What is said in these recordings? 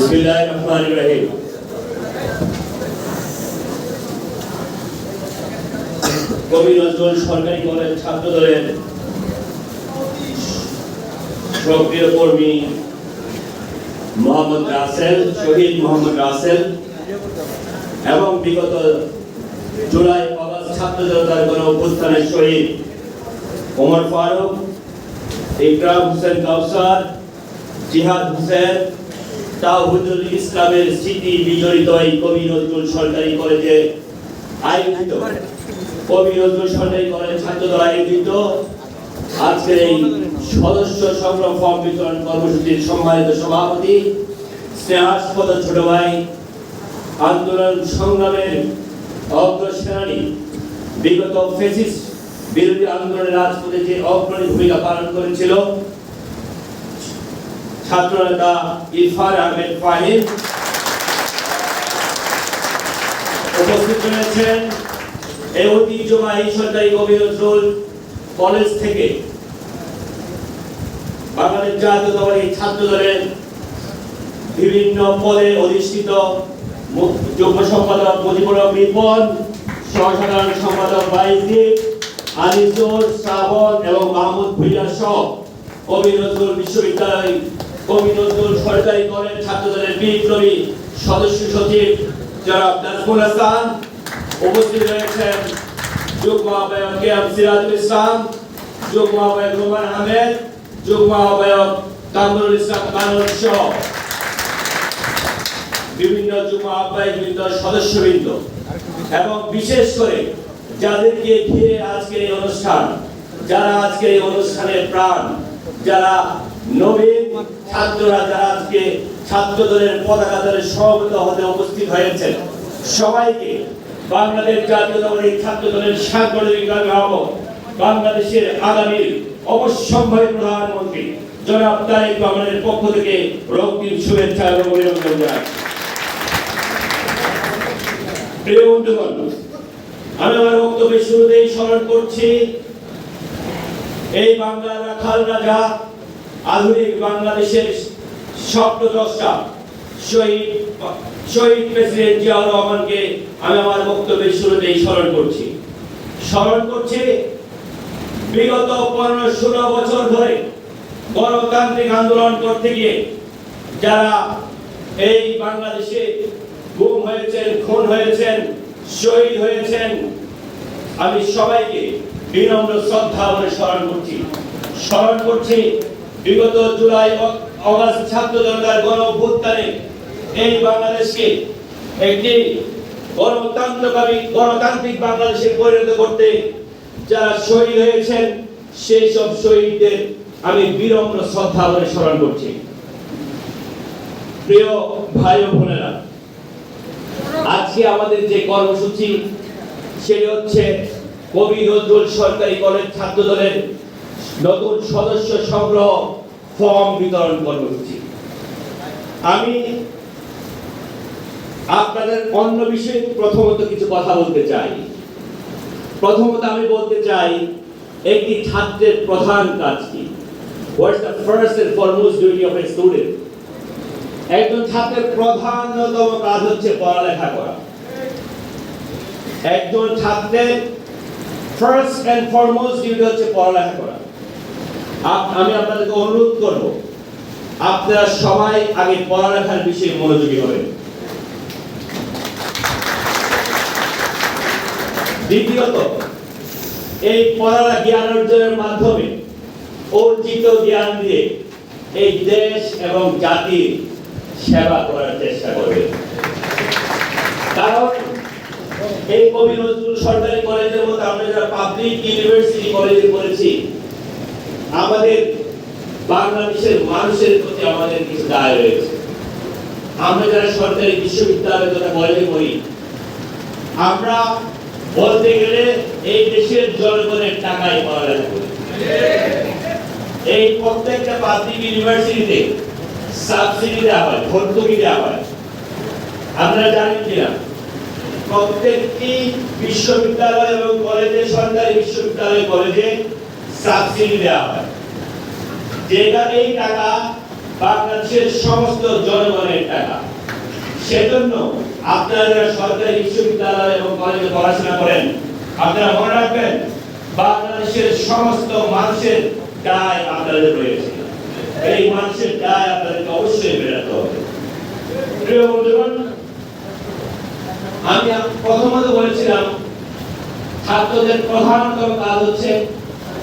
বিসমিল্লাহির কবি নজরুল সরকারি কলেজ ছাত্র দলের সক্রিয় কর্মী মোহাম্মদ রাসেল, শহীদ মোহাম্মদ রাসেল এবং বিগত জুলাই অগস্ট ছাত্র জনতার গণ অভ্যুত্থানের শহীদ ওমর ফারুক, ইকরাম হোসেন কাউসার, জিহাদ হোসেন তাওহিদুল ইসলামের স্মৃতি বিজড়িত এই কবি নজরুল সরকারি কলেজে আয়োজিত। কবি নজরুল সরকারি কলেজ ছাত্র দল আয়োজিত। আজকের এই সদস্য সংগ্রহ ফর্ম বিতরণ কর্মসূচির সম্মানিত সভাপতি, স্নেহাস্পদ ছোট ভাই, আন্দোলন সংগ্রামের অগ্রসেনানী, বিগত ফেসিস বিরোধী আন্দোলনের রাজপথে যে অগ্রণী ভূমিকা পালন করেছিল ছাত্র নেতা ইরফান আহমেদ ফাহিম উপস্থিত রয়েছেন এই ঐতিহ্যবাহী সরকারি কবি নজরুল কলেজ থেকে বাংলাদেশ জাতীয়তাবাদী ছাত্র দলের বিভিন্ন পদে অধিষ্ঠিত যুগ্ম সম্পাদক মুজিবুর রিপন সহসাধারণ সম্পাদক বাইজিদ আনিসুর শ্রাবণ এবং মাহমুদ ভুইয়া সহ কবি নজরুল বিশ্ববিদ্যালয় কবি নজরুল সরকারি কলেজ ছাত্র দলের বিপ্লবী সদস্য সচিব জনাব নাজমুল হাসান, উপস্থিত রয়েছেন যুগ্ম আহ্বায়ক কে এম সিরাজুল ইসলাম যুগ্ম আহ্বায়ক রোমান আহমেদ যুগ্ম আহ্বায়ক কামরুল ইসলাম কানুন সহ বিভিন্ন যুব আহ্বায়ক বৃন্দ সদস্যবৃন্দ এবং বিশেষ করে যাদেরকে ঘিরে আজকের এই অনুষ্ঠান, যারা আজকের এই অনুষ্ঠানের প্রাণ, যারা নবীন ছাত্ররা যারা আজকে ছাত্র দলের পতাকা দলের সভাপতি হতে উপস্থিত হয়েছেন, সবাইকে বাংলাদেশ জাতীয়তাবাদী ছাত্র দলের সাংগঠনিক অভিভাবক, বাংলাদেশের আগামী অবশ্যম্ভাবী প্রধানমন্ত্রী জনাব তারেক রহমানের পক্ষ থেকে রক্তিম শুভেচ্ছা এবং অভিনন্দন জানাই প্রিয় বন্ধুগণ, আমি আমার বক্তব্যের শুরুতেই স্মরণ করছি, এই বাংলার রাখাল রাজা আধুনিক বাংলাদেশের স্বপ্নদ্রষ্টা শহীদ শহীদ প্রেসিডেন্ট জিয়াউর রহমানকে আমি আমার বক্তব্যের শুরুতেই স্মরণ করছি। স্মরণ করছি, বিগত পনেরো, ষোলো বছর ধরে গণতান্ত্রিক আন্দোলন করতে গিয়ে যারা এই বাংলাদেশে গুম হয়েছেন, খুন হয়েছেন, শহীদ হয়েছেন, আমি সবাইকে বিনম্র শ্রদ্ধা বলে স্মরণ করছি। স্মরণ করছি বিগত জুলাই অগাস্ট ছাত্র জনতার গণ অভ্যুত্থানে এই বাংলাদেশকে একটি গণতন্ত্রকামী গণতান্ত্রিক বাংলাদেশে পরিণত করতে যারা শহীদ হয়েছেন, সেই সব শহীদদের আমি বিনম্র শ্রদ্ধা বলে স্মরণ করছি। প্রিয় ভাই বোনেরা, আজকে আমাদের যে কর্মসূচি, সেটি হচ্ছে কবি নজরুল সরকারি কলেজ ছাত্র দলের নতুন সদস্য সংগ্রহ ফর্ম বিতরণ কর্মসূচি। আমি আপনাদের অন্য বিষয়ে প্রথমত কিছু কথা বলতে চাই। প্রথমত আমি বলতে চাই, একটি ছাত্রের প্রধান কাজ কি? হোয়াটস ফার্স্ট এন্ড স্টুডেন্ট একজন ছাত্রের প্রধানতম কাজ হচ্ছে পড়ালেখা করা। একজন ছাত্রের ফার্স্ট এন্ড ফরমোস্ট ডিউটি হচ্ছে পড়ালেখা করা। আমি আপনাদেরকে অনুরোধ করব, আপনারা সবাই আগে পড়ালেখার বিষয়ে মনোযোগী হবেন। দ্বিতীয়ত, এই পড়ালেখা জ্ঞান অর্জনের মাধ্যমে অর্জিত জ্ঞান দিয়ে এই দেশ এবং জাতির সেবা করার চেষ্টা করবে কারণ, এই কবি নজরুল সরকারি কলেজের মতো আমরা যারা পাবলিক ইউনিভার্সিটি কলেজে পড়েছি আমাদের বাংলাদেশের মানুষের প্রতি আমাদের কিছু দায় রয়েছে। আমরা যারা সরকারি বিশ্ববিদ্যালয় তথা কলেজে পড়ি, আমরা বলতে গেলে এই দেশের জনগণের টাকায় পড়ালেখা করি এই প্রত্যেকটা পাবলিক ইউনিভার্সিটিতে সাবসিডি দেওয়া হয়, ভর্তুকি দেওয়া হয়। আপনারা জানেন কিনা? প্রত্যেকটি বিশ্ববিদ্যালয় এবং কলেজে, সরকারি বিশ্ববিদ্যালয়, কলেজে সাবসিডি দেওয়া হয়। যেটা এই টাকা, বাংলাদেশের সমস্ত জনগণের টাকা। সেজন্য আপনারা সরকারি বিশ্ববিদ্যালয় এবং কলেজে পড়াশোনা করেন, আপনারা মনে রাখবেন, বাংলাদেশের সমস্ত মানুষের দায় আপনাদের রয়েছে এই মানুষের দায় আপনাদেরকে অবশ্যই মেটাতে হবে। আমি প্রথমত বলেছিলাম, ছাত্রদের প্রধানতম কাজ হচ্ছে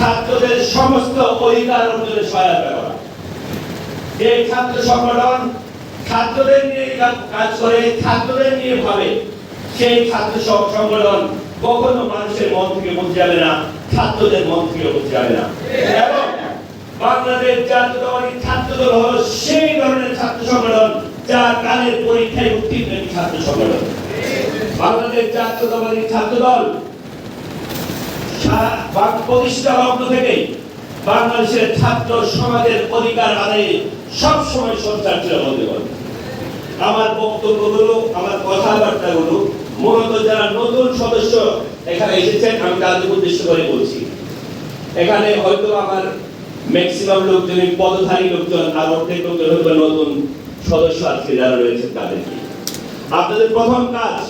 ছাত্রদের সমস্ত অধিকার অর্জনে সহায়তা করা যে ছাত্র সংগঠন ছাত্রদের নিয়ে কাজ করে, ছাত্রদের নিয়ে ভাবে। সেই ছাত্র সংগঠন কখনো মানুষের মন থেকে বুঝে যাবে না, ছাত্রদের মন থেকে বুঝে যাবে না। এবং বাংলাদেশ জাতীয়তাবাদী ছাত্র দল হলো সেই ধরনের ছাত্র সংগঠন যা কালের পরীক্ষায় উত্তীর্ণ ছাত্র সংগঠন। বাংলাদেশ জাতীয়তাবাদী ছাত্র দল প্রতিষ্ঠা লগ্ন থেকে বাংলাদেশের ছাত্র সমাজের অধিকার আদায়ে সবসময় আমার বক্তব্যগুলো, আমার কথাবার্তাগুলো মূলত যারা নতুন সদস্য এখানে এসেছেন, আমি তাদের উদ্দেশ্য করে বলছি। এখানে হয়তো আমার ম্যাক্সিমাম লোকজন পদধারী লোকজন, আর অর্ধেক লোকজন হয়তো নতুন সদস্য আজকে যারা রয়েছেন তাদেরকে। আপনাদের প্রথম কাজ